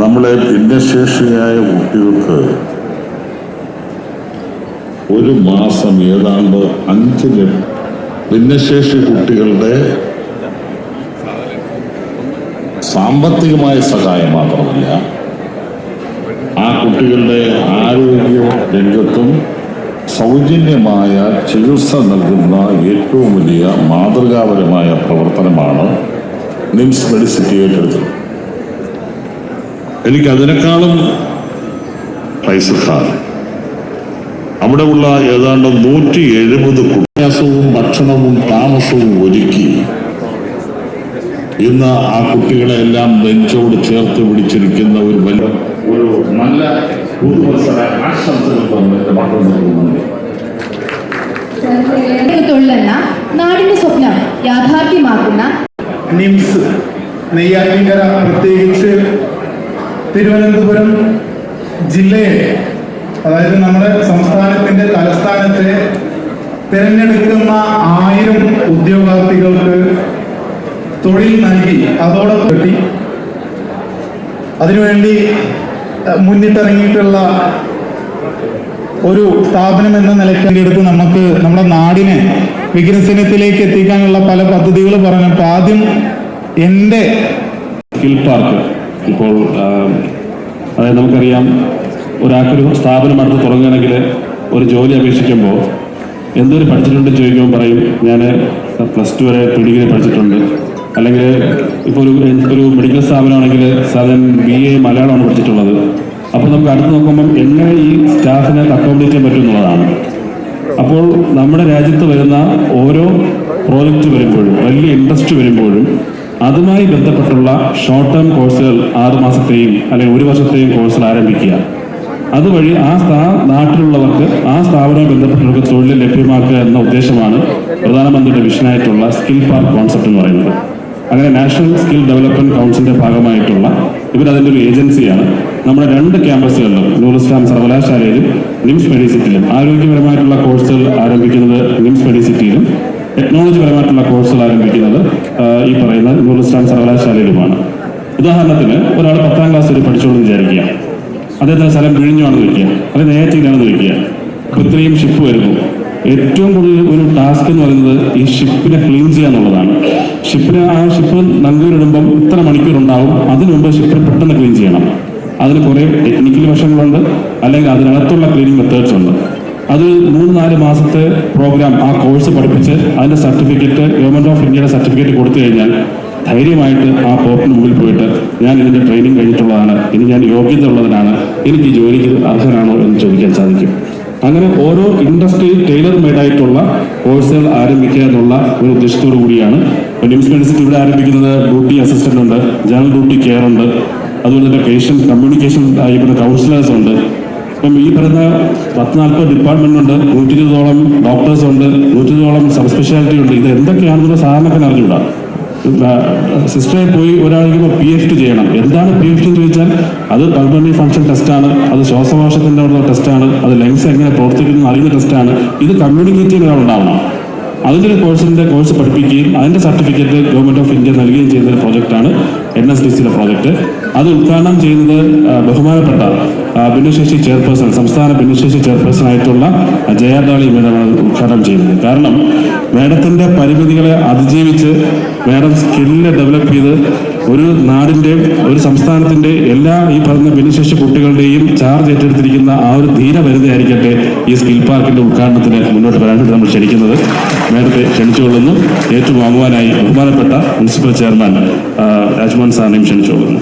നമ്മളെ ഭിന്നശേഷിയായ കുട്ടികൾക്ക് ഒരു മാസം ഏതാണ്ട് അഞ്ച് ലക്ഷം ഭിന്നശേഷി കുട്ടികളുടെ സാമ്പത്തികമായ സഹായം മാത്രമല്ല ആ കുട്ടികളുടെ ആരോഗ്യ രംഗത്തും സൗജന്യമായ ചികിത്സ നൽകുന്ന ഏറ്റവും വലിയ മാതൃകാപരമായ പ്രവർത്തനമാണ് നിംസ് മെഡിസിറ്റി ഏറ്റെടുത്തത്. എനിക്ക് അതിനേക്കാളും പൈസ അവിടെ ഉള്ള ഏതാണ്ട് നൂറ്റി എഴുപത് കുട്ടിയാസവും ഭക്ഷണവും താമസവും ഒരുക്കി. ഇന്ന് ആ കുട്ടികളെ എല്ലാം നെഞ്ചോട് ചേർത്ത് പിടിച്ചിരിക്കുന്ന ഒരു വലിയ ഒരു നല്ല പുതുവത്സര ആശംസകൾ തൊഴിലെന്ന നാടിന്റെ സ്വപ്നം യാഥാർത്ഥ്യമാക്കുന്ന നിംസ് നെയ്യാറ്റിൻകര പ്രത്യേകിച്ച് തിരുവനന്തപുരം ജില്ലയെ അതായത് നമ്മുടെ സംസ്ഥാനത്തിന്റെ തലസ്ഥാനത്തെ തിരഞ്ഞെടുക്കുന്ന ആയിരം ഉദ്യോഗാർത്ഥികൾക്ക് തൊഴിൽ നൽകി അതോടൊപ്പം കിട്ടി. അതിനുവേണ്ടി മുന്നിട്ടിറങ്ങിയിട്ടുള്ള ഒരു സ്ഥാപനം എന്ന നിലയ്ക്ക് എടുത്ത് നമുക്ക് നമ്മുടെ നാടിനെ വികസനത്തിലേക്ക് എത്തിക്കാനുള്ള പല പദ്ധതികൾ പറഞ്ഞപ്പോൾ ആദ്യം എന്റെ സ്കിൽ പാർക്ക് ഇപ്പോൾ അതായത് നമുക്കറിയാം ഒരാൾക്കൊരു സ്ഥാപനം അടുത്ത് തുടങ്ങുകയാണെങ്കിൽ ഒരു ജോലി അപേക്ഷിക്കുമ്പോൾ എന്തൊരു പഠിച്ചിട്ടുണ്ട് ചോദിക്കുമ്പോൾ പറയും ഞാൻ പ്ലസ് ടു വരെ ഡിഗ്രി പഠിച്ചിട്ടുണ്ട്. അല്ലെങ്കിൽ ഇപ്പോൾ ഒരു ഒരു മെഡിക്കൽ സ്ഥാപനമാണെങ്കിൽ സാധാരണ ബി എ മലയാളമാണ് പഠിച്ചിട്ടുള്ളത്. അപ്പോൾ നമുക്ക് അടുത്ത് നോക്കുമ്പം എങ്ങനെ ഈ സ്റ്റാഫിനെ അക്കോമഡേറ്റ് ചെയ്യാൻ പറ്റും എന്നുള്ളതാണ്. അപ്പോൾ നമ്മുടെ രാജ്യത്ത് വരുന്ന ഓരോ പ്രോജക്റ്റ് വരുമ്പോഴും വലിയ ഇൻട്രസ്റ്റ് വരുമ്പോഴും അതുമായി ബന്ധപ്പെട്ടുള്ള ഷോർട്ട് ടേം കോഴ്സുകൾ ആറ് മാസത്തെയും അല്ലെങ്കിൽ ഒരു വർഷത്തെയും കോഴ്സുകൾ ആരംഭിക്കുക. അതുവഴി ആ സ്ഥാ നാട്ടിലുള്ളവർക്ക് ആ സ്ഥാപനവുമായി ബന്ധപ്പെട്ടവർക്ക് തൊഴിൽ ലഭ്യമാക്കുക എന്ന ഉദ്ദേശമാണ് പ്രധാനമന്ത്രിയുടെ വിഷനായിട്ടുള്ള സ്കിൽ പാർക്ക് കോൺസെപ്റ്റ് എന്ന് പറയുന്നത്. അങ്ങനെ നാഷണൽ സ്കിൽ ഡെവലപ്മെന്റ് കൗൺസിലിന്റെ ഭാഗമായിട്ടുള്ള ഇവരതിന്റെ ഒരു ഏജൻസിയാണ്. നമ്മുടെ രണ്ട് ക്യാമ്പസുകളിലും നൂറിസ്ലാം സർവകലാശാലയിലും നിംസ് മെഡിസിറ്റിയിലും ആരോഗ്യപരമായിട്ടുള്ള കോഴ്സുകൾ ആരംഭിക്കുന്നത് നിംസ് മെഡിസിറ്റിയിലും ടെക്നോളജി പരമായിട്ടുള്ള കോഴ്സുകൾ ആരംഭിക്കുന്നത് ഈ പറയുന്ന ഗുരുസ്ഥാൻ സർവകലാശാലയിലുമാണ്. ഉദാഹരണത്തിന് ഒരാൾ പത്താം ക്ലാസ് വരെ പഠിച്ചോളൂ വിചാരിക്കുക. അദ്ദേഹത്തിന് സ്ഥലം പിഴിഞ്ഞുവാണെന്ന് വയ്ക്കുക അല്ലെങ്കിൽ നേരത്തിലാണെന്ന് വയ്ക്കുക അപ്പോൾ ഇത്രയും ഷിപ്പ് വരുന്നു. ഏറ്റവും കൂടുതൽ ഒരു ടാസ്ക് എന്ന് പറയുന്നത് ഈ ഷിപ്പിനെ ക്ലീൻ ചെയ്യുക എന്നുള്ളതാണ്. ഷിപ്പിന് ആ ഷിപ്പ് നങ്കൂരിടുമ്പം ഇത്ര മണിക്കൂർ ഉണ്ടാവും. അതിനു മുമ്പ് ഷിപ്പിനെ പെട്ടെന്ന് ക്ലീൻ ചെയ്യണം. അതിന് കുറേ ടെക്നിക്കൽ വശങ്ങളുണ്ട്. അല്ലെങ്കിൽ അതിനകത്തുള്ള ക്ലീനിങ് മെത്തേഡ്സ് ഉണ്ട്. അത് മൂന്ന് നാല് മാസത്തെ പ്രോഗ്രാം ആ കോഴ്സ് പഠിപ്പിച്ച് അതിന്റെ സർട്ടിഫിക്കറ്റ് ഗവൺമെന്റ് ഓഫ് ഇന്ത്യയുടെ സർട്ടിഫിക്കറ്റ് കൊടുത്തു കഴിഞ്ഞാൽ ധൈര്യമായിട്ട് ആ പോപ്പിന് മുമ്പിൽ പോയിട്ട് ഞാൻ ഇതിന്റെ ട്രെയിനിങ് കഴിഞ്ഞിട്ടുള്ളതാണ്. ഇനി ഞാൻ യോഗ്യത ഉള്ളതിനാണ് എനിക്ക് ജോലിക്ക് അർഹനാണോ എന്ന് ചോദിക്കാൻ സാധിക്കും. അങ്ങനെ ഓരോ ഇൻഡസ്ട്രി ടൈലർ മെയ്ഡായിട്ടുള്ള കോഴ്സുകൾ ആരംഭിക്കുക എന്നുള്ള ഒരു ഉദ്ദേശത്തോടു കൂടിയാണ്. നിംസ് മെഡിസിൻ ഇവിടെ ആരംഭിക്കുന്നത് ഡ്യൂട്ടി അസിസ്റ്റന്റ് ഉണ്ട് ജനറൽ ഡ്യൂട്ടി കെയർ ഉണ്ട് അതുപോലെ തന്നെ പേഷ്യൻ കമ്മ്യൂണിക്കേഷൻ ആയിട്ടുള്ള കൗൺസിലേഴ്സ് ഉണ്ട്. ഇപ്പം ഈ പറയുന്ന പത്ത് നാൽപ്പത് ഡിപ്പാർട്ട്മെന്റ് ഉണ്ട് നൂറ്റി ഇരുപതോളം ഡോക്ടേഴ്സ് ഉണ്ട് നൂറ്റി ഇരുപതോളം സബ് സ്പെഷ്യാലിറ്റി ഉണ്ട്. ഇത് എന്തൊക്കെയാണെന്നുള്ള സാധാരണക്കാരൻ അറിഞ്ഞൂടാ സിസ്റ്ററെ പോയി ഒരാൾക്ക് പി എഫ് ടി ചെയ്യണം. എന്താണ് പി എഫ് ടി എന്ന് ചോദിച്ചാൽ അത് പൾമണറി ഫംഗ്ഷൻ ടെസ്റ്റാണ് അത് ശ്വാസകോശത്തിന്റെ ടെസ്റ്റാണ് അത് ലങ്സ് എങ്ങനെ പ്രവർത്തിക്കുന്നു അറിയുന്ന ടെസ്റ്റാണ് ഇത് കമ്മ്യൂണിക്കേറ്റ് ചെയ്യുന്ന ഒരാളുണ്ടാവണം. അതിന്റെ ഒരു കോഴ്സിന്റെ കോഴ്സ് പഠിപ്പിക്കുകയും അതിന്റെ സർട്ടിഫിക്കറ്റ് ഗവൺമെന്റ് ഓഫ് ഇന്ത്യ നൽകുകയും ഒരു പ്രോജക്റ്റാണ് എൻ എസ് ഡി സിയുടെ പ്രോജക്റ്റ്. അത് ഉദ്ഘാടനം ചെയ്യുന്നത് ബഹുമാനപ്പെട്ട ഭിന്നശേഷി ചെയർപേഴ്സൺ സംസ്ഥാന ഭിന്നശേഷി ചെയർപേഴ്സൺ ആയിട്ടുള്ള ജയാദാളി മേഡമാണ് ഉദ്ഘാടനം ചെയ്യുന്നത്. കാരണം മേഡത്തിന്റെ പരിമിതികളെ അതിജീവിച്ച് മേഡം സ്കില്ല് ഡെവലപ്പ് ചെയ്ത് ഒരു നാടിന്റെ ഒരു സംസ്ഥാനത്തിന്റെ എല്ലാ ഈ പറഞ്ഞ ഭിന്നശേഷി കുട്ടികളുടെയും ചാർജ് ഏറ്റെടുത്തിരിക്കുന്ന ആ ഒരു ധീര വനിതയായിരിക്കട്ടെ ഈ സ്കിൽ പാർക്കിന്റെ ഉദ്ഘാടനത്തിന് മുന്നോട്ട് വരാനായിട്ട് നമ്മൾ ക്ഷണിക്കുന്നത്. നേരത്തെ ക്ഷണിച്ചുകൊള്ളുന്നു ഏറ്റുവാങ്ങുവാനായി ബഹുമാനപ്പെട്ട മുനിസിപ്പൽ ചെയർമാൻ രാജ്മോഹൻ സാറിനെയും ക്ഷണിച്ചുകൊള്ളുന്നു